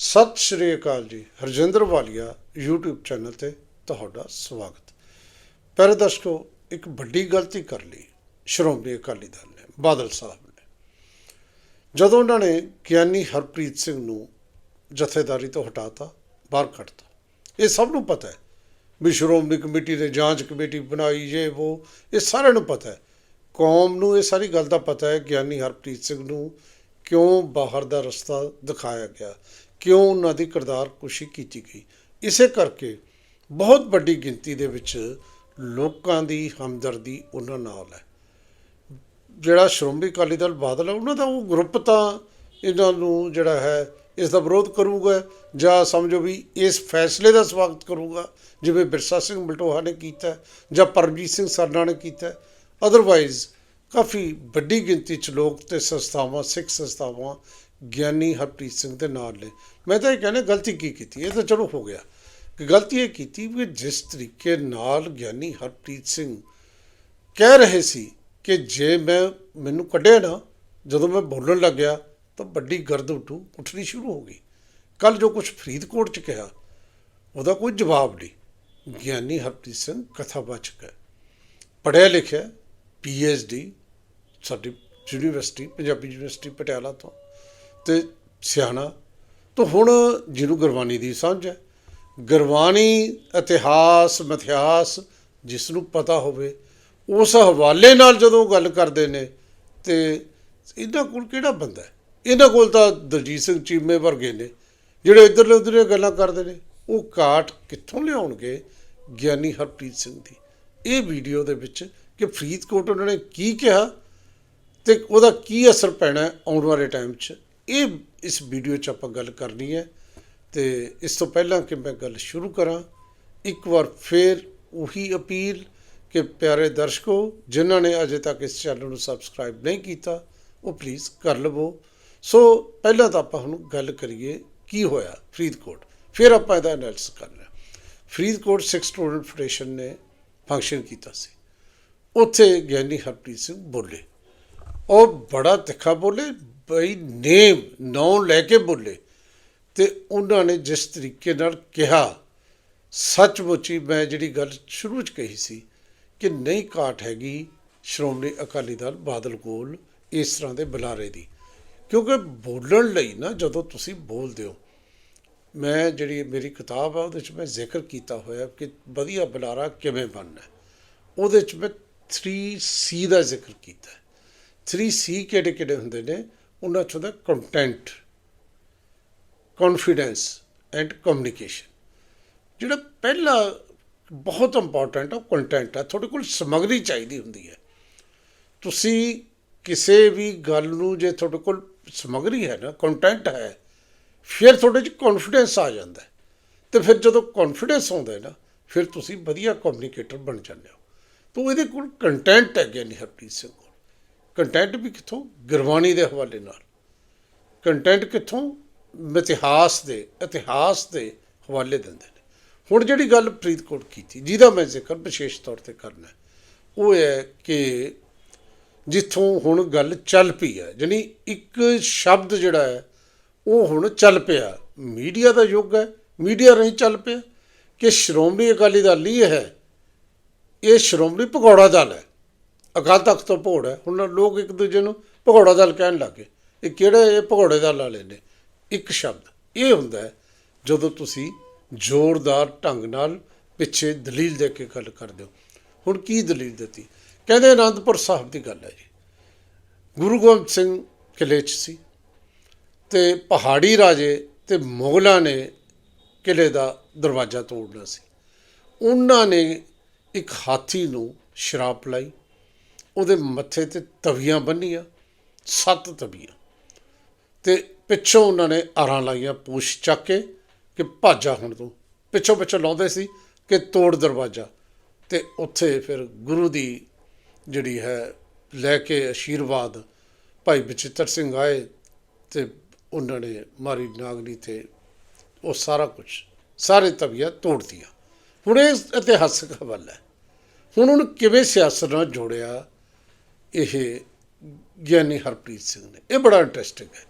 ਸਤਿ ਸ਼੍ਰੀ ਅਕਾਲ ਜੀ, ਹਰਜਿੰਦਰ ਵਾਲੀਆ, YouTube channel ਤੇ ਤੁਹਾਡਾ ਸਵਾਗਤ। ਪਿਆਰੇ ਦਰਸ਼ਕੋ, ਇੱਕ ਵੱਡੀ ਗਲਤੀ ਕਰ ਲਈ, ਸ਼੍ਰੋਮਣੀ ਅਕਾਲੀ ਦਲ ਨੇ, ਬਾਦਲ ਸਾਹਿਬ ਨੇ। ਜਦੋਂ ਉਹਨਾਂ ਨੇ ਗਿਆਨੀ ਹਰਪ੍ਰੀਤ ਸਿੰਘ ਨੂੰ ਜਥੇਦਾਰੀ ਤੋਂ ਹਟਾਤਾ, ਬਾਹਰ ਕੱਢਤਾ। ਇਹ ਸਭ ਨੂੰ ਪਤਾ ਹੈ ਵੀ ਸ਼੍ਰੋਮਣੀ ਕਮੇਟੀ ਨੇ ਜਾਂਚ ਕਮੇਟੀ ਬਣਾਈ ਜੇ ਉਹ ਇਹ ਸਾਰਿਆਂ ਨੂੰ ਪਤਾ ਹੈ। ਕੌਮ ਨੂੰ ਇਹ ਸਾਰੀ ਗੱਲ ਦਾ ਪਤਾ ਹੈ, ਗਿਆਨੀ ਹਰਪ੍ਰੀਤ ਸਿੰਘ ਨੂੰ ਕਿਉਂ ਬਾਹਰ ਦਾ ਰਸਤਾ ਦਿਖਾਇਆ ਗਿਆ। ਕਿਉਂ ਉਹਨਾਂ ਦੀ ਕਿਰਦਾਰ ਕੁਸ਼ੀ ਕੀਤੀ ਗਈ? ਇਸੇ ਕਰਕੇ ਬਹੁਤ ਵੱਡੀ ਗਿਣਤੀ ਦੇ ਵਿੱਚ ਲੋਕਾਂ ਦੀ ਹਮਦਰਦੀ ਉਹਨਾਂ ਨਾਲ ਹੈ। ਜਿਹੜਾ ਸ਼੍ਰੋਮਣੀ ਅਕਾਲੀ ਦਲ ਬਾਦਲ ਹੈ, ਉਹਨਾਂ ਦਾ ਉਹ ਗਰੁੱਪ ਤਾਂ ਇਹਨਾਂ ਨੂੰ ਜਿਹੜਾ ਹੈ, ਇਸ ਦਾ ਵਿਰੋਧ ਕਰੂਗਾ ਜਾਂ ਸਮਝੋ ਵੀ ਇਸ ਫੈਸਲੇ ਦਾ ਸਵਾਗਤ ਕਰੂਗਾ, ਜਿਵੇਂ ਬਿਰਸਾ ਸਿੰਘ ਮਲਟੋਹਾ ਨੇ ਕੀਤਾ ਜਾਂ ਪਰਮਜੀਤ ਸਿੰਘ ਸਰਨਾ ਨੇ ਕੀਤਾ। ਅਦਰਵਾਈਜ਼ ਕਾਫੀ ਵੱਡੀ ਗਿਣਤੀ ਚ ਲੋਕ ਤੇ ਸੰਸਥਾਵਾਂ, ਸਿੱਖ ਸੰਸਥਾਵਾਂ ਗਿਆਨੀ ਹਰਪ੍ਰੀਤ ਸਿੰਘ ਦੇ ਨਾਲ ਨੇ। ਮੈਂ ਤਾਂ ਇਹ ਕਹਿੰਦਾ, ਗਲਤੀ ਕੀ ਕੀਤੀ? ਇਹ ਤਾਂ ਚਲੋ ਹੋ ਗਿਆ। ਕਿ ਗਲਤੀ ਇਹ ਕੀਤੀ ਵੀ ਜਿਸ ਤਰੀਕੇ ਨਾਲ ਗਿਆਨੀ ਹਰਪ੍ਰੀਤ ਸਿੰਘ ਕਹਿ ਰਹੇ ਸੀ ਕਿ ਜੇ ਮੈਂ, ਮੈਨੂੰ ਕੱਢਿਆ ਨਾ, ਜਦੋਂ ਮੈਂ ਬੋਲਣ ਲੱਗਿਆ ਤਾਂ ਵੱਡੀ ਗਰਦ ਉੱਠੂ, ਉੱਠਣੀ ਸ਼ੁਰੂ ਹੋ ਗਈ। ਕੱਲ ਜੋ ਕੁਝ ਫਰੀਦਕੋਟ ਚ ਕਿਹਾ, ਉਹਦਾ ਕੋਈ ਜਵਾਬ ਨਹੀਂ। ਗਿਆਨੀ ਹਰਪ੍ਰੀਤ ਸਿੰਘ ਕਥਾਵਾਚਕ ਹੈ। ਪੜ੍ਹਿਆ ਲਿਖਿਆ ਡੀ ਸਾਡੀ ਯੂਨੀਵਰਸਿਟੀ, ਪੰਜਾਬੀ ਯੂਨੀਵਰਸਿਟੀ ਪਟਿਆਲਾ ਤੋਂ। ਤੇ ਸਿਆਣਾ। ਤਾਂ ਹੁਣ ਜਿਹਨੂੰ ਗੁਰਬਾਣੀ ਦੀ ਸਮਝ ਹੈ, ਗੁਰਬਾਣੀ ਇਤਿਹਾਸ, ਮਿਥਿਹਾਸ ਜਿਸ ਨੂੰ ਪਤਾ ਹੋਵੇ, ਉਸ ਹਵਾਲੇ ਨਾਲ ਜਦੋਂ ਗੱਲ ਕਰਦੇ ਨੇ, ਤੇ ਇਹਨਾਂ ਕੋਲ ਕਿਹੜਾ ਬੰਦਾ ਹੈ? ਇਹਨਾਂ ਕੋਲ ਤਾਂ ਦਲਜੀਤ ਸਿੰਘ ਚੀਮੇ ਵਰਗੇ ਨੇ, ਜਿਹੜੇ ਇੱਧਰਲੇ ਉੱਧਰਲੇ ਗੱਲਾਂ ਕਰਦੇ ਨੇ। ਉਹ ਕਾਟ ਕਿੱਥੋਂ ਲਿਆਉਣਗੇ ਗਿਆਨੀ ਹਰਪ੍ਰੀਤ ਸਿੰਘ ਦੀ? ਇਹ ਵੀਡੀਓ ਦੇ ਵਿੱਚ ਕਿ ਫਰੀਦਕੋਟ ਉਹਨਾਂ ਨੇ ਕੀ ਕਿਹਾ ਤੇ ਉਹਦਾ ਕੀ ਅਸਰ ਪੈਣਾ ਆਉਣ ਵਾਲੇ ਟਾਈਮ 'ਚ? ਇਹ ਇਸ ਵੀਡੀਓ 'ਚ ਆਪਾਂ ਗੱਲ ਕਰਨੀ ਹੈ ਤੇ ਇਸ ਤੋਂ ਪਹਿਲਾਂ ਕਿ ਮੈਂ ਗੱਲ ਸ਼ੁਰੂ ਕਰਾਂ, ਇੱਕ ਵਾਰ ਫੇਰ ਉਹੀ ਅਪੀਲ ਕਿ ਪਿਆਰੇ ਦਰਸ਼ਕੋ, ਜਿਨ੍ਹਾਂ ਨੇ ਅਜੇ ਤੱਕ ਇਸ ਚੈਨਲ ਨੂੰ ਸਬਸਕ੍ਰਾਈਬ ਨਹੀਂ ਕੀਤਾ, ਉਹ ਪਲੀਜ਼ ਕਰ ਲਵੋ। ਸੋ ਪਹਿਲਾਂ ਤਾਂ ਆਪਾਂ ਹੁਣ ਗੱਲ ਕਰੀਏ ਕੀ ਹੋਇਆ ਫਰੀਦਕੋਟ। ਫਿਰ ਆਪਾਂ ਇਹਦਾ ਐਨਾਲਿਸਿਸ ਕਰਨਾ ਫਰੀਦਕੋਟ ਸਿੱਖ ਸਟੂਡੈਂਟ ਫੈਡਰੇਸ਼ਨ ਨੇ ਫੰਕਸ਼ਨ ਕੀਤਾ ਸੀ। ਉੱਥੇ ਗਿਆਨੀ ਹਰਪ੍ਰੀਤ ਸਿੰਘ ਬੋਲੇ। ਉਹ ਬੜਾ ਤਿੱਖਾ ਬੋਲੇ ਬਈ ਨੇਮ, ਨਾਂ ਲੈ ਕੇ ਬੋਲੇ। ਤੇ ਉਹਨਾਂ ਨੇ ਜਿਸ ਤਰੀਕੇ ਨਾਲ ਕਿਹਾ, ਸੱਚਮੁੱਚ ਮੈਂ ਜਿਹੜੀ ਗੱਲ ਸ਼ੁਰੂ ਚ ਕਹੀ ਸੀ ਕਿ ਨਹੀਂ ਕਾਟ ਹੈਗੀ ਸ਼੍ਰੋਮਣੀ ਅਕਾਲੀ ਦਲ ਬਾਦਲ ਕੋਲ ਇਸ ਤਰ੍ਹਾਂ ਦੇ ਬੁਲਾਰੇ ਦੀ। ਕਿਉਂਕਿ ਬੋਲਣ ਲਈ ਨਾ ਜਦੋਂ ਤੁਸੀਂ ਬੋਲਦੇ ਹੋ, ਮੈਂ ਜਿਹੜੀ ਮੇਰੀ ਕਿਤਾਬ ਆ ਉਹਦੇ ਚ ਮੈਂ ਜ਼ਿਕਰ ਕੀਤਾ ਹੋਇਆ ਕਿ ਵਧੀਆ ਬੁਲਾਰਾ ਕਿਵੇਂ ਬਣਨਾ। ਉਹਦੇ ਚ ਮੈਂ 3C ਦਾ ਜ਼ਿਕਰ ਕੀਤਾ। ਹੈ 3C ਕਿਹੜੇ ਕਿਹੜੇ ਹੁੰਦੇ ਨੇ? ਉਹਨਾਂ ਚ ਹੁੰਦਾ ਕੰਟੈਂਟ ਕੌਨਫੀਡੈਂਸ ਐਂਡ ਕਮਿਊਨੀਕੇਸ਼ਨ ਜਿਹੜਾ ਪਹਿਲਾ ਬਹੁਤ ਇੰਪੋਰਟੈਂਟ ਆ ਕੰਟੈਂਟ ਆ। ਤੁਹਾਡੇ ਕੋਲ ਸਮਗਰੀ ਚਾਹੀਦੀ ਹੁੰਦੀ ਹੈ। ਤੁਸੀਂ ਕਿਸੇ ਵੀ ਗੱਲ ਨੂੰ ਜੇ ਤੁਹਾਡੇ ਕੋਲ ਸਮਗਰੀ ਹੈ ਨਾ ਕੰਟੈਂਟ ਹੈ, ਫਿਰ ਤੁਹਾਡੇ 'ਚ ਕੌਨਫੀਡੈਂਸ ਆ ਜਾਂਦਾ ਹੈ। ਤੇ ਫਿਰ ਜਦੋਂ ਕੌਨਫੀਡੈਂਸ ਆਉਂਦਾ ਹੈ ਨਾ, ਫਿਰ ਤੁਸੀਂ ਵਧੀਆ ਕਮਿਊਨੀਕੇਟਰ ਬਣ ਜਾਂਦੇ ਹੋ। ਤੋ ਇਹਦੇ ਕੋਲ ਕੰਟੈਂਟ ਹੈ ਗਿਆਨੀ ਹਰਪ੍ਰੀਤ ਸਿੰਘ ਕੰਟੈਂਟ ਵੀ ਕਿੱਥੋਂ? ਗੁਰਬਾਣੀ ਦੇ ਹਵਾਲੇ ਨਾਲ। ਕੰਟੈਂਟ ਕਿੱਥੋਂ? ਇਤਿਹਾਸ ਦੇ ਇਤਿਹਾਸ ਦੇ ਹਵਾਲੇ ਦਿੰਦੇ ਨੇ। ਹੁਣ ਜਿਹੜੀ ਗੱਲ ਫਰੀਦਕੋਟ ਕੀਤੀ, ਜਿਹਦਾ ਮੈਂ ਜ਼ਿਕਰ ਵਿਸ਼ੇਸ਼ ਤੌਰ ਤੇ ਕਰਨਾ ਉਹ ਹੈ ਕਿ ਜਿੱਥੋਂ ਹੁਣ ਗੱਲ ਚੱਲ ਪਈ ਹੈ, ਜਾਣੀ ਇੱਕ ਸ਼ਬਦ ਜਿਹੜਾ ਹੈ, ਉਹ ਹੁਣ ਚੱਲ ਪਿਆ। ਮੀਡੀਆ ਦਾ ਯੁੱਗ ਹੈ, ਮੀਡੀਆ ਰਹੀ ਚੱਲ ਪਿਆ। ਕਿ ਸ਼੍ਰੋਮਣੀ ਅਕਾਲੀ ਦਲ ਹੀ ਹੈ, ਇਹ ਸ਼੍ਰੋਮਣੀ ਭਗੌੜਾ ਦਲ ਹੈ। ਅਕਾਲ ਤਖਤ ਤੋਂ ਭੋੜ ਹੈ। ਹੁਣ ਲੋਕ ਇੱਕ ਦੂਜੇ ਨੂੰ ਭਗੌੜਾ ਦਲ ਕਹਿਣ ਲੱਗੇ ਇਹ ਕਿਹੜੇ ਇਹ ਭਗੌੜੇ ਦਲ ਵਾਲੇ ਨੇ ਇੱਕ ਸ਼ਬਦ, ਇਹ ਹੁੰਦਾ ਹੈ, ਜਦੋਂ ਤੁਸੀਂ ਜ਼ੋਰਦਾਰ ਢੰਗ ਨਾਲ ਪਿੱਛੇ ਦਲੀਲ ਦੇ ਕੇ ਗੱਲ ਕਰਦੇ ਹੋ। ਹੁਣ ਕੀ ਦਲੀਲ ਦਿੱਤੀ? ਕਹਿੰਦੇ ਅਨੰਦਪੁਰ ਸਾਹਿਬ ਦੀ ਗੱਲ ਹੈ ਜੀ। ਗੁਰੂ ਗੋਬਿੰਦ ਸਿੰਘ ਕਿਲ੍ਹੇ 'ਚ ਸੀ ਤੇ ਪਹਾੜੀ ਰਾਜੇ ਤੇ ਮੁਗਲਾਂ ਨੇ ਕਿਲ੍ਹੇ ਦਾ ਦਰਵਾਜ਼ਾ ਤੋੜਨਾ ਸੀ। ਉਹਨਾਂ ਨੇ ਇੱਕ ਹਾਥੀ ਨੂੰ ਸ਼ਰਾਪ ਲਾਈ। ਉਹਦੇ ਮੱਥੇ ਤੇ ਤਵੀਆਂ ਬੰਨੀਆਂ, ਸੱਤ ਤਵੀਆਂ। ਤੇ ਪਿੱਛੋਂ ਉਹਨਾਂ ਨੇ ਆਰਾਂ ਲਾਈਆਂ ਪੂਛ ਚੱਕ ਕੇ ਕਿ ਭਾਜਾ ਹੁਣ ਤੂੰ। ਪਿੱਛੋਂ ਪਿੱਛੋਂ ਲਾਉਂਦੇ ਸੀ ਕਿ ਤੋੜ ਦਰਵਾਜ਼ਾ। ਤੇ ਉੱਥੇ ਫਿਰ ਗੁਰੂ ਦੀ ਜਿਹੜੀ ਹੈ ਲੈ ਕੇ ਆਸ਼ੀਰਵਾਦ ਭਾਈ ਬਚਿੱਤਰ ਸਿੰਘ ਆਏ ਤੇ ਉਹਨਾਂ ਨੇ ਮਾਰੀ ਨਾਗਨੀ ਤੇ ਉਹ ਸਾਰਾ ਕੁਝ ਸਾਰੇ ਤਵੀਆਂ ਤੋੜਦੀਆਂ ਹੁਣ ਇਹ ਇਤਿਹਾਸਕ ਹਵਾਲਾ ਹੈ। ਹੁਣ ਉਹਨੂੰ ਕਿਵੇਂ ਸਿਆਸਤ ਨਾਲ ਜੋੜਿਆ? ਇਹ ਗਿਆਨੀ ਹਰਪ੍ਰੀਤ ਸਿੰਘ ਨੇ। ਇਹ ਬੜਾ ਇੰਟਰਸਟਿੰਗ ਹੈ।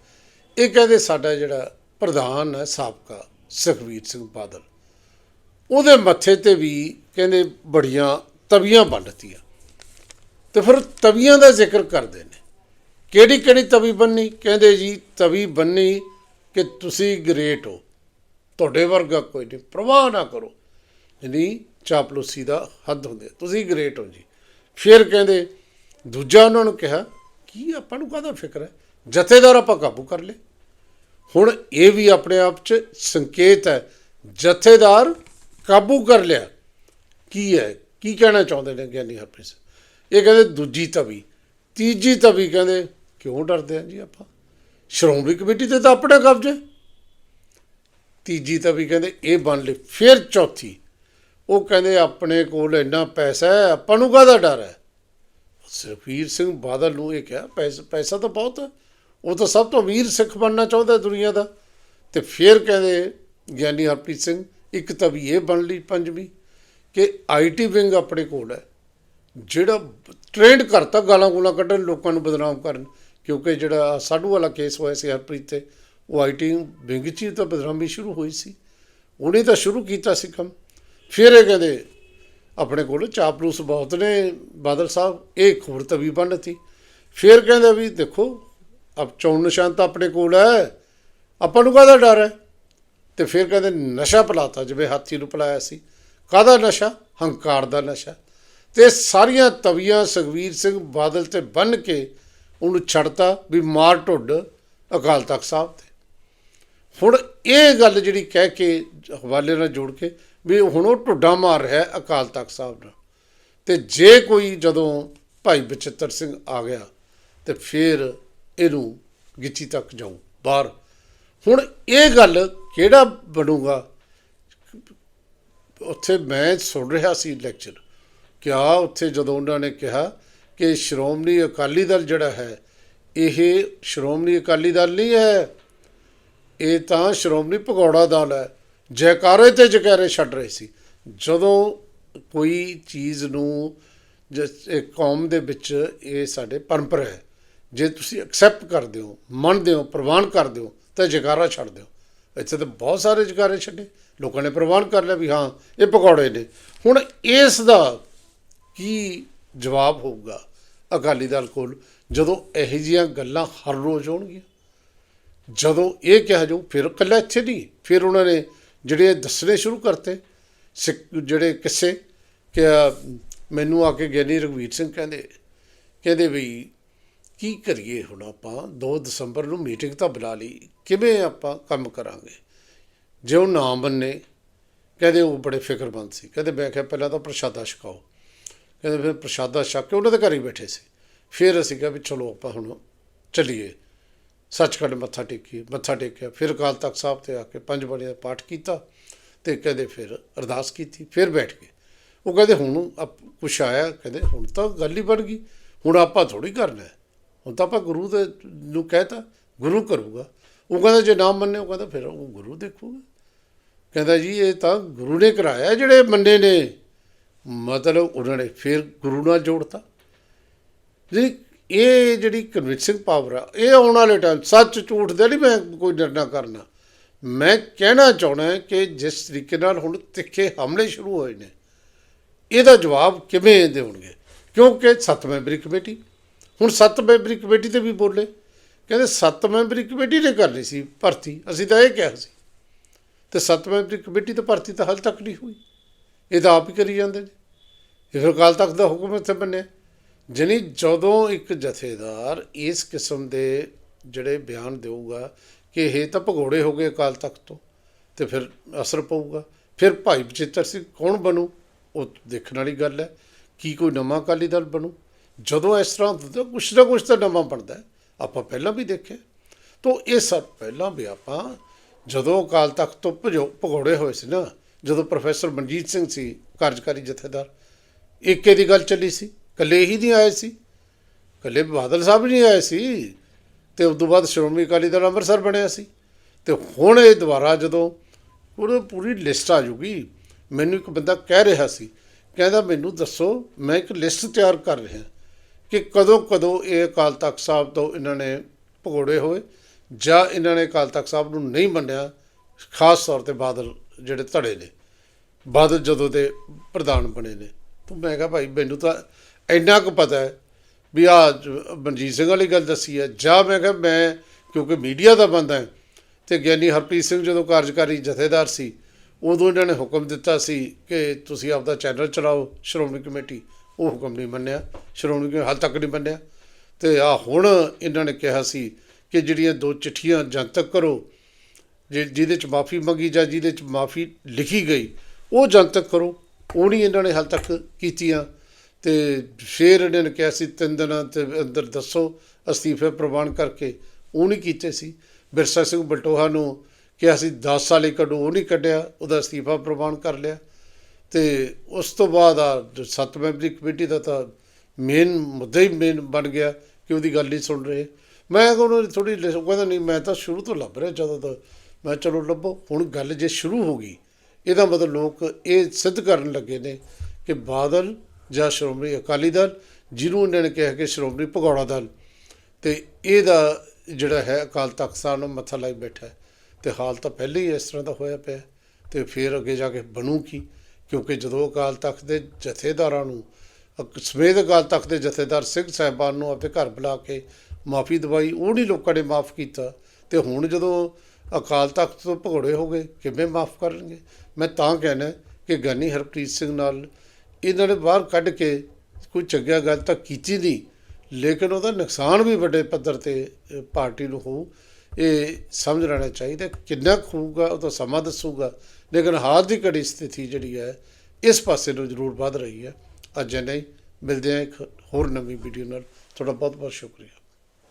ਇਹ ਕਹਿੰਦੇ ਸਾਡਾ ਜਿਹੜਾ ਪ੍ਰਧਾਨ ਹੈ, ਸਾਬਕਾ ਸੁਖਬੀਰ ਸਿੰਘ ਬਾਦਲ, ਉਹਦੇ ਮੱਥੇ ਤੇ ਵੀ ਕਹਿੰਦੇ ਬੜੀਆਂ ਤਵੀਆਂ ਬੰਨਤੀਆਂ ਤੇ ਫਿਰ ਤਵੀਆਂ ਦਾ ਜ਼ਿਕਰ ਕਰਦੇ ਨੇ। ਕਿਹੜੀ ਕਿਹੜੀ ਤਵੀ ਬੰਨੀ? ਕਹਿੰਦੇ ਜੀ, ਤਵੀ ਬੰਨੀ ਕਿ ਤੁਸੀਂ ਗ੍ਰੇਟ ਹੋ। ਤੁਹਾਡੇ ਵਰਗਾ ਕੋਈ ਨਹੀਂ, ਪ੍ਰਵਾਹ ਨਾ ਕਰੋ। ਯਾਨੀ ਚਾਪਲੂਸੀ ਦਾ ਹੱਦ ਹੁੰਦੇ ਤੁਸੀਂ ਗ੍ਰੇਟ ਹੋ ਜੀ। ਫਿਰ ਕਹਿੰਦੇ ਦੂਜਾ ਉਹਨਾਂ ਨੂੰ ਕਿਹਾ, ਕੀ ਆਪਾਂ ਨੂੰ ਕਾਹਦਾ ਫਿਕਰ ਹੈ? ਜਥੇਦਾਰ ਆਪਾਂ ਕਾਬੂ ਕਰ ਲਏ। ਹੁਣ ਇਹ ਵੀ ਆਪਣੇ ਆਪ 'ਚ ਸੰਕੇਤ ਹੈ, ਜਥੇਦਾਰ ਕਾਬੂ ਕਰ ਲਿਆ। ਕੀ ਹੈ? ਕੀ ਕਹਿਣਾ ਚਾਹੁੰਦੇ ਨੇ ਗਿਆਨੀ ਹਰਪ੍ਰੀਤ ਸਿੰਘ? ਇਹ ਕਹਿੰਦੇ, ਦੂਜੀ ਤਵੀ ਤੀਜੀ ਤਵੀ ਕਹਿੰਦੇ, ਕਿਉਂ ਡਰਦੇ ਆ ਜੀ ਆਪਾਂ? ਸ਼੍ਰੋਮਣੀ ਕਮੇਟੀ ਤੇ ਤਾਂ ਆਪਣਾ ਕਬਜ਼ਾ ਤੀਜੀ ਤਵੀ ਕਹਿੰਦੇ, ਇਹ ਬਣ ਲਈ ਫਿਰ ਚੌਥੀ, ਉਹ ਕਹਿੰਦੇ, ਆਪਣੇ ਕੋਲ ਇੰਨਾ ਪੈਸਾ ਹੈ, ਆਪਾਂ ਨੂੰ ਕਾਹਦਾ ਡਰ ਹੈ? ਸੁਖਬੀਰ ਸਿੰਘ ਬਾਦਲ ਨੂੰ ਇਹ ਕਿਹਾ, ਪੈਸਾ ਪੈਸਾ ਤਾਂ ਬਹੁਤ ਹੈ, ਉਹ ਤਾਂ ਸਭ ਤੋਂ ਅਮੀਰ ਸਿੱਖ ਬਣਨਾ ਚਾਹੁੰਦਾ ਦੁਨੀਆ ਦਾ। ਤੇ ਫਿਰ ਕਹਿੰਦੇ ਗਿਆਨੀ ਹਰਪ੍ਰੀਤ ਸਿੰਘ, ਇੱਕ ਤਵੀ ਇਹ ਬਣ ਲਈ ਪੰਜਵੀਂ ਕਿ ਆਈਟੀ ਵਿੰਗ ਆਪਣੇ ਕੋਲ ਹੈ, ਜਿਹੜਾ ਟ੍ਰੇਨਡ ਕਰਤਾ, ਗਾਲਾਂ ਗੂਲਾਂ ਕੱਢਣ, ਲੋਕਾਂ ਨੂੰ ਬਦਨਾਮ ਕਰਨ, ਕਿਉਂਕਿ ਜਿਹੜਾ ਸਾਡੂ ਵਾਲਾ ਕੇਸ ਹੋਇਆ ਸੀ ਹਰਪ੍ਰੀਤ ਤੇ, ਉਹ ਆਈਟੀ ਵਿੰਗ 'ਚ ਹੀ ਤਾਂ ਬਦਨਾਮੀ ਸ਼ੁਰੂ ਹੋਈ ਸੀ। ਉਹਨੇ ਤਾਂ ਸ਼ੁਰੂ ਕੀਤਾ ਸੀ ਕੰਮ। ਫਿਰ ਇਹ ਕਹਿੰਦੇ ਆਪਣੇ ਕੋਲ ਚਾਪਲੂਸ ਬਹੁਤ ਨੇ, ਬਾਦਲ ਸਾਹਿਬ, ਇਹ ਇੱਕ ਹੋਰ ਤਵੀ ਬੰਨਤੀ ਫਿਰ ਕਹਿੰਦੇ ਵੀ ਦੇਖੋ, ਅਬ ਚੌਣ ਨਿਸ਼ਾਨ ਤਾਂ ਆਪਣੇ ਕੋਲ ਹੈ, ਆਪਾਂ ਨੂੰ ਕਾਹਦਾ ਡਰ ਹੈ? ਤੇ ਫਿਰ ਕਹਿੰਦੇ ਨਸ਼ਾ ਪਲਾਤਾ, ਜਿਵੇਂ ਹਾਥੀ ਨੂੰ ਪਲਾਇਆ ਸੀ। ਕਾਹਦਾ ਨਸ਼ਾ? ਹੰਕਾਰ ਦਾ ਨਸ਼ਾ। ਤੇ ਸਾਰੀਆਂ ਤਵੀਆਂ ਸੁਖਵੀਰ ਸਿੰਘ ਬਾਦਲ ਤੇ ਬੰਨ ਕੇ ਉਹਨੂੰ ਛੱਡਤਾ ਵੀ ਮਾਰ ਢੁੱਡ ਅਕਾਲ ਤਖਤ ਸਾਹਿਬ ਤੇ। ਹੁਣ ਇਹ ਗੱਲ ਜਿਹੜੀ ਕਹਿ ਕੇ ਹਵਾਲੇ ਨਾਲ ਜੋੜ ਕੇ ਵੀ ਹੁਣ ਉਹ ਟੁੱਡਾ ਮਾਰ ਰਿਹਾ ਹੈ ਅਕਾਲ ਤਖਤ ਸਾਹਿਬ ਨਾਲ। ਤੇ ਜੇ ਕੋਈ ਜਦੋਂ ਭਾਈ ਬਚਿੱਤਰ ਸਿੰਘ ਆ ਗਿਆ, ਤੇ ਫਿਰ ਇਹਨੂੰ ਗਿੱਚੀ ਤੱਕ ਜਾਊ, ਬਾਹਰ। ਹੁਣ ਇਹ ਗੱਲ ਕਿਹੜਾ ਬਣੂਗਾ? ਉੱਥੇ ਮੈਂ ਸੁਣ ਰਿਹਾ ਸੀ ਲੈਕਚਰ ਕਿਆ ਉੱਥੇ ਜਦੋਂ ਉਹਨਾਂ ਨੇ ਕਿਹਾ ਕਿ ਸ਼੍ਰੋਮਣੀ ਅਕਾਲੀ ਦਲ ਜਿਹੜਾ ਹੈ, ਇਹ ਸ਼੍ਰੋਮਣੀ ਅਕਾਲੀ ਦਲ ਨਹੀਂ ਹੈ। ਇਹ ਤਾਂ ਸ਼੍ਰੋਮਣੀ ਭਗੌੜਾ ਦਲ ਹੈ। ਜੈਕਾਰੇ ਤੇ ਜੈਕਾਰੇ ਛੱਡ ਰਹੇ ਸੀ। ਜਦੋਂ ਕੋਈ ਚੀਜ਼ ਨੂੰ ਜਿਸ ਕੌਮ ਦੇ ਵਿੱਚ ਇਹ ਸਾਡੇ ਪਰੰਪਰਾ ਹੈ, ਜੇ ਤੁਸੀਂ ਐਕਸੈਪਟ ਕਰਦੇ ਹੋ, ਮੰਨਦੇ ਹੋ, ਪ੍ਰਵਾਨ ਕਰਦੇ ਹੋ, ਤਾਂ ਜੈਕਾਰਾ ਛੱਡ ਦਿਓ। ਇੱਥੇ ਤਾਂ ਬਹੁਤ ਸਾਰੇ ਜੈਕਾਰੇ ਛੱਡੇ। ਲੋਕਾਂ ਨੇ ਪ੍ਰਵਾਨ ਕਰ ਲਿਆ ਵੀ ਹਾਂ, ਇਹ ਪਕੌੜੇ ਨੇ। ਹੁਣ ਇਸ ਦਾ ਕੀ ਜਵਾਬ ਹੋਊਗਾ ਅਕਾਲੀ ਦਲ ਕੋਲ, ਜਦੋਂ ਇਹੋ ਜਿਹੀਆਂ ਗੱਲਾਂ ਹਰ ਰੋਜ਼ ਹੋਣਗੀਆਂ? ਜਦੋਂ ਇਹ ਕਿਹਾ ਜਾਊ, ਫਿਰ ਇਕੱਲਾ ਇੱਥੇ ਨਹੀਂ। ਫਿਰ ਉਹਨਾਂ ਨੇ ਜਿਹੜੇ ਦੱਸਣੇ ਸ਼ੁਰੂ ਕਰਤੇ, ਸਿੱਖ- ਜਿਹੜੇ ਕਿੱਸੇ, ਕਿ ਮੈਨੂੰ ਆ ਕੇ ਗਿਆਨੀ ਰਘਵੀਰ ਸਿੰਘ ਕਹਿੰਦੇ ਕਹਿੰਦੇ ਵੀ ਕੀ ਕਰੀਏ ਹੁਣ ਆਪਾਂ? 2 ਦਸੰਬਰ ਨੂੰ ਮੀਟਿੰਗ ਤਾਂ ਬੁਲਾ ਲਈ, ਕਿਵੇਂ ਆਪਾਂ ਕੰਮ ਕਰਾਂਗੇ? ਜੇ ਉਹ ਨਾ ਮੰਨੇ, ਕਹਿੰਦੇ ਉਹ ਬੜੇ ਫਿਕਰਮੰਦ ਸੀ। ਕਹਿੰਦੇ ਮੈਂ ਕਿਹਾ ਪਹਿਲਾਂ ਤਾਂ ਪ੍ਰਸ਼ਾਦਾ ਛਕਾਓ। ਕਹਿੰਦੇ ਫਿਰ ਪ੍ਰਸ਼ਾਦਾ ਛਕ ਕੇ ਉਹਨਾਂ ਦੇ ਘਰ ਹੀ ਬੈਠੇ ਸੀ। ਫਿਰ ਅਸੀਂ ਕਿਹਾ ਵੀ ਚਲੋ ਆਪਾਂ ਹੁਣ ਚੱਲੀਏ। ਸੱਚਖੰਡ ਮੱਥਾ ਟੇਕੀ, ਮੱਥਾ ਟੇਕਿਆ। ਫਿਰ ਅਕਾਲ ਤਖਤ ਸਾਹਿਬ ਤੇ ਆ ਕੇ ਪੰਜ ਬਾਣੀ ਦਾ ਪਾਠ ਕੀਤਾ ਤੇ ਕਹਿੰਦੇ ਫਿਰ ਅਰਦਾਸ ਕੀਤੀ, ਫਿਰ ਬੈਠ ਗਏ। ਉਹ ਕਹਿੰਦੇ ਹੁਣ ਅਪ- ਕੁਛ ਆਇਆ? ਕਹਿੰਦੇ ਹੁਣ ਤਾਂ ਗੱਲ ਹੀ ਬਣ ਗਈ। ਹੁਣ ਆਪਾਂ ਥੋੜੀ ਕਰਨਾ ਹੈ। ਹੁਣ ਤਾਂ ਆਪਾਂ ਗੁਰੂ ਦੇ ਨੂੰ ਕਹਿਤਾ, ਗੁਰੂ ਕਰੂਗਾ। ਉਹ ਕਹਿੰਦਾ ਜੇ ਨਾ ਮੰਨੇ, ਉਹ ਕਹਿੰਦਾ ਫਿਰ ਉਹ ਗੁਰੂ ਦੇਖੂਗਾ। ਕਹਿੰਦਾ ਜੀ ਇਹ ਤਾਂ ਗੁਰੂ ਨੇ ਕਰਾਇਆ, ਜਿਹੜੇ ਮੰਨੇ ਨੇ। ਮਤਲਬ ਉਹਨਾਂ ਨੇ ਫਿਰ ਗੁਰੂ ਨਾਲ ਜੋੜਤਾ। ਜਿਹੜੀ ਇਹ ਜਿਹੜੀ ਕਨਵਿੰਸਿੰਗ ਪਾਵਰ ਆ, ਇਹ ਆਉਣ ਵਾਲੇ ਟਾਈਮ ਸੱਚ ਝੂਠ ਦੇ ਨਹੀਂ ਮੈਂ ਕੋਈ ਨਿਰਣਾ ਕਰਨਾ। ਮੈਂ ਕਹਿਣਾ ਚਾਹਣਾ ਕਿ ਜਿਸ ਤਰੀਕੇ ਨਾਲ ਹੁਣ ਤਿੱਖੇ ਹਮਲੇ ਸ਼ੁਰੂ ਹੋਏ ਨੇ, ਇਹਦਾ ਜਵਾਬ ਕਿਵੇਂ ਦੇਣਗੇ? ਕਿਉਂਕਿ ਸੱਤ ਮੈਂਬਰੀ ਕਮੇਟੀ, ਹੁਣ ਸੱਤ ਮੈਂਬਰੀ ਕਮੇਟੀ ਤੇ ਵੀ ਬੋਲੇ, ਕਹਿੰਦੇ ਸੱਤ ਮੈਂਬਰੀ ਕਮੇਟੀ ਨੇ ਕਰਨੀ ਸੀ ਭਰਤੀ, ਅਸੀਂ ਤਾਂ ਇਹ ਕਿਹਾ ਸੀ। ਤੇ ਸੱਤ ਮੈਂਬਰੀ ਕਮੇਟੀ ਤੇ ਭਰਤੀ ਤਾਂ ਹਾਲ ਤੱਕ ਨਹੀਂ ਹੋਈ। ਇਹ ਤਾਂ ਆਪ ਹੀ ਕਰੀ ਜਾਂਦੇ ਨੇ। ਇਹ ਫਿਰ ਅਕਾਲ ਤਖਤ ਦਾ ਹੁਕਮ ਇੱਥੇ ਬੰਨਿਆ ਜਾਣੀ ਜਦੋਂ ਇੱਕ ਜਥੇਦਾਰ ਇਸ ਕਿਸਮ ਦੇ ਜਿਹੜੇ ਬਿਆਨ ਦੇਊਗਾ ਕਿ ਇਹ ਤਾਂ ਭਗੌੜੇ ਹੋ ਗਏ ਅਕਾਲ ਤਖਤ ਤੋਂ ਤੇ ਫਿਰ ਅਸਰ ਪਊਗਾ, ਫਿਰ ਭਾਈ ਬਚਿੱਤਰ ਸਿੰਘ ਕੌਣ ਬਣੂ? ਉਹ ਦੇਖਣ ਵਾਲੀ ਗੱਲ ਹੈ। ਕੀ ਕੋਈ ਨਵਾਂ ਅਕਾਲੀ ਦਲ ਬਣੂ? ਜਦੋਂ ਇਸ ਤਰ੍ਹਾਂ ਹੁੰਦਾ ਕੁਛ ਨਾ ਕੁਛ ਤਾਂ ਨਵਾਂ ਬਣਦਾ ਆਪਾਂ ਪਹਿਲਾਂ ਵੀ ਦੇਖਿਆ। ਤੋਂ ਇਹ ਸਭ ਪਹਿਲਾਂ ਵੀ ਆਪਾਂ ਜਦੋਂ ਅਕਾਲ ਤਖਤ ਤੋਂ ਭਜੋ ਭਗੌੜੇ ਹੋਏ ਸੀ ਨਾ, ਜਦੋਂ ਪ੍ਰੋਫੈਸਰ ਮਨਜੀਤ ਸਿੰਘ ਸੀ, ਕਾਰਜਕਾਰੀ ਜਥੇਦਾਰ, ਏਕੇ ਦੀ ਗੱਲ ਚੱਲੀ ਸੀ। ਕੱਲੇ ਹੀ ਨਹੀਂ ਆਏ ਸੀ। ਕੱਲੇ ਬਾਦਲ ਸਾਹਿਬ ਨਹੀਂ ਆਏ ਸੀ ਤੇ ਉਸ ਤੋਂ ਬਾਅਦ ਸ਼੍ਰੋਮਣੀ ਅਕਾਲੀ ਦਲ ਅੰਮ੍ਰਿਤਸਰ ਬਣਿਆ ਸੀ। ਤੇ ਹੁਣ ਇਹ ਦੁਬਾਰਾ ਜਦੋਂ ਉਹ ਪੂਰੀ ਲਿਸਟ ਆ ਜੂਗੀ, ਮੈਨੂੰ ਇੱਕ ਬੰਦਾ ਕਹਿ ਰਿਹਾ ਸੀ, ਕਹਿੰਦਾ ਮੈਨੂੰ ਦੱਸੋ, ਮੈਂ ਇੱਕ ਲਿਸਟ ਤਿਆਰ ਕਰ ਰਿਹਾ ਕਿ ਕਦੋਂ ਕਦੋਂ ਇਹ ਅਕਾਲ ਤਖਤ ਸਾਹਿਬ ਤੋਂ ਇਹਨਾਂ ਨੇ ਭਗੌੜੇ ਹੋਏ ਜਾਂ ਇਹਨਾਂ ਨੇ ਅਕਾਲ ਤਖਤ ਸਾਹਿਬ ਨੂੰ ਨਹੀਂ ਮੰਨਿਆ, ਖਾਸ ਤੌਰ ਤੇ ਬਾਦਲ ਜਿਹੜੇ ਧੜੇ ਨੇ। ਬਾਦਲ ਜਦੋਂ ਦੇ ਪ੍ਰਧਾਨ ਬਣੇ ਨੇ। ਤਾਂ ਮੈਂ ਕਿਹਾ ਭਾਈ ਮੈਨੂੰ ਤਾਂ ਇੰਨਾ ਕੁ ਪਤਾ ਹੈ ਵੀ ਆ ਮਨਜੀਤ ਸਿੰਘ ਵਾਲੀ ਗੱਲ ਦੱਸੀ ਹੈ। ਜਾਂ ਮੈਂ ਕਿਹਾ, ਮੈਂ ਕਿਉਂਕਿ ਮੀਡੀਆ ਦਾ ਬੰਦਾ ਹੈ ਤੇ ਗਿਆਨੀ ਹਰਪ੍ਰੀਤ ਸਿੰਘ ਜਦੋਂ ਕਾਰਜਕਾਰੀ ਜਥੇਦਾਰ ਸੀ, ਉਦੋਂ ਇਹਨਾਂ ਨੇ ਹੁਕਮ ਦਿੱਤਾ ਸੀ ਕਿ ਤੁਸੀਂ ਆਪਦਾ ਚੈਨਲ ਚਲਾਓ, ਸ਼੍ਰੋਮਣੀ ਕਮੇਟੀ। ਉਹ ਹੁਕਮ ਨਹੀਂ ਮੰਨਿਆ, ਸ਼੍ਰੋਮਣੀ ਕਮੇਟੀ ਹਾਲ ਤੱਕ ਨਹੀਂ ਮੰਨਿਆ। ਤੇ ਆ ਹੁਣ ਇਹਨਾਂ ਨੇ ਕਿਹਾ ਸੀ ਕਿ ਜਿਹੜੀਆਂ ਦੋ ਚਿੱਠੀਆਂ ਜਨਤਕ ਕਰੋ, ਜਿ- ਜਿਹਦੇ ਚ ਮਾਫੀ ਮੰਗੀ ਜਾਂ ਜਿਹਦੇ ਚ ਮਾਫੀ ਲਿਖੀ ਗਈ, ਉਹ ਜਨਤਕ ਕਰੋ। ਉਹ ਨਹੀਂ ਇਹਨਾਂ ਨੇ ਹਾਲ ਤੱਕ ਕੀਤੀਆਂ। ਤੇ ਫਿਰ ਇਹਨਾਂ ਨੇ ਕਿਹਾ ਸੀ, ਤਿੰਨ ਦਿਨਾਂ 'ਤੇ ਅੰਦਰ ਦੱਸੋ, ਅਸਤੀਫੇ ਪ੍ਰਵਾਨ ਕਰਕੇ। ਉਹ ਨਹੀਂ ਕੀਤੇ ਸੀ। ਬਿਰਸਾ ਸਿੰਘ ਬਲਟੋਹਾ ਨੂੰ ਕਿਹਾ ਸੀ 10 ਸਾਲੀ ਕੱਢੋ, ਉਹ ਨਹੀਂ ਕੱਢਿਆ, ਉਹਦਾ ਅਸਤੀਫਾ ਪ੍ਰਵਾਨ ਕਰ ਲਿਆ। ਤੇ ਉਸ ਤੋਂ ਬਾਅਦ ਆ ਜੋ ਸੱਤ ਮੈਂਬਰੀ ਕਮੇਟੀ ਦਾ ਤਾਂ ਮੇਨ ਮੁੱਦਾ ਹੀ ਮੇਨ ਬਣ ਗਿਆ ਕਿ ਉਹਦੀ ਗੱਲ ਨਹੀਂ ਸੁਣ ਰਹੇ। ਮੈਂ ਕਿਹਾ ਉਹਨਾਂ ਦੀ ਥੋੜੀ ਕਹਿੰਦਾ ਨਹੀਂ, ਮੈਂ ਤਾਂ ਸ਼ੁਰੂ ਤੋਂ ਲੱਭ ਰਿਹਾ ਜਦੋਂ ਤੋਂ। ਮੈਂ ਚਲੋ ਲੱਭੋ, ਹੁਣ ਗੱਲ ਜੇ ਸ਼ੁਰੂ ਹੋ ਗਈ, ਇਹਦਾ ਮਤਲਬ ਲੋਕ ਇਹ ਸਿੱਧ ਕਰਨ ਲੱਗੇ ਨੇ ਕਿ ਬਾਦਲ ਜਾਂ ਸ਼੍ਰੋਮਣੀ ਅਕਾਲੀ ਦਲ, ਜਿਹਨੂੰ ਇਹਨਾਂ ਨੇ ਕਿਹਾ ਕਿ ਸ਼੍ਰੋਮਣੀ ਭਗੌੜਾ ਦਲ। ਤੇ ਇਹਦਾ ਜਿਹੜਾ ਹੈ, ਅਕਾਲ ਤਖਤ ਸਾਹਿਬ ਨੂੰ ਮੱਥਾ ਲਾਈ ਬੈਠਾ ਹੈ। ਤੇ ਹਾਲ ਤਾਂ ਪਹਿਲੇ ਹੀ ਇਸ ਤਰ੍ਹਾਂ ਦਾ ਹੋਇਆ ਪਿਆ ਤੇ ਫਿਰ ਅੱਗੇ ਜਾ ਕੇ ਬਣੂ ਕੀ? ਕਿਉਂਕਿ ਜਦੋਂ ਅਕਾਲ ਤਖਤ ਦੇ ਜਥੇਦਾਰਾਂ ਨੂੰ, ਅਕ- ਸਮੇਤ ਅਕਾਲ ਤਖਤ ਦੇ ਜਥੇਦਾਰ ਸਿੰਘ ਸਾਹਿਬਾਨ ਨੂੰ ਆਪਣੇ ਘਰ ਬੁਲਾ ਕੇ ਮਾਫੀ ਦਵਾਈ, ਉਹ ਨਹੀਂ ਲੋਕਾਂ ਨੇ ਮਾਫ ਕੀਤਾ। ਤੇ ਹੁਣ ਜਦੋਂ ਅਕਾਲ ਤਖਤ ਤੋਂ ਭਗੌੜੇ ਹੋ ਗਏ, ਕਿਵੇਂ ਮਾਫ ਕਰਨਗੇ? ਮੈਂ ਤਾਂ ਕਹਿਣਾ ਕਿ ਗਾਨੀ ਹਰਪ੍ਰੀਤ ਸਿੰਘ ਨਾਲ ਇਹਨਾਂ ਨੇ ਬਾਹਰ ਕੱਢ ਕੇ ਕੋਈ ਚੰਗਿਆ ਗੱਲ ਤਾਂ ਕੀਤੀ ਨਹੀਂ, ਲੇਕਿਨ ਉਹਦਾ ਨੁਕਸਾਨ ਵੀ ਵੱਡੇ ਪੱਧਰ ਤੇ ਪਾਰਟੀ ਨੂੰ ਹੋਊ, ਇਹ ਸਮਝ ਲੈਣਾ ਚਾਹੀਦਾ ਕਿੰਨਾ ਕੁ ਹੋਊਗਾ, ਉਹ ਤਾਂ ਸਮਾਂ ਦੱਸੂਗਾ। ਲੇਕਿਨ ਹਾਲ ਦੀ ਘੜੀ ਸਥਿਤੀ ਜਿਹੜੀ ਹੈ, ਇਸ ਪਾਸੇ ਨੂੰ ਜ਼ਰੂਰ ਵੱਧ ਰਹੀ ਹੈ। ਅੱਜ ਨਹੀਂ ਮਿਲਦੇ ਹਾਂ ਇੱਕ ਹੋਰ ਨਵੀਂ ਵੀਡੀਓ ਨਾਲ। ਤੁਹਾਡਾ ਬਹੁਤ ਬਹੁਤ ਸ਼ੁਕਰੀਆ।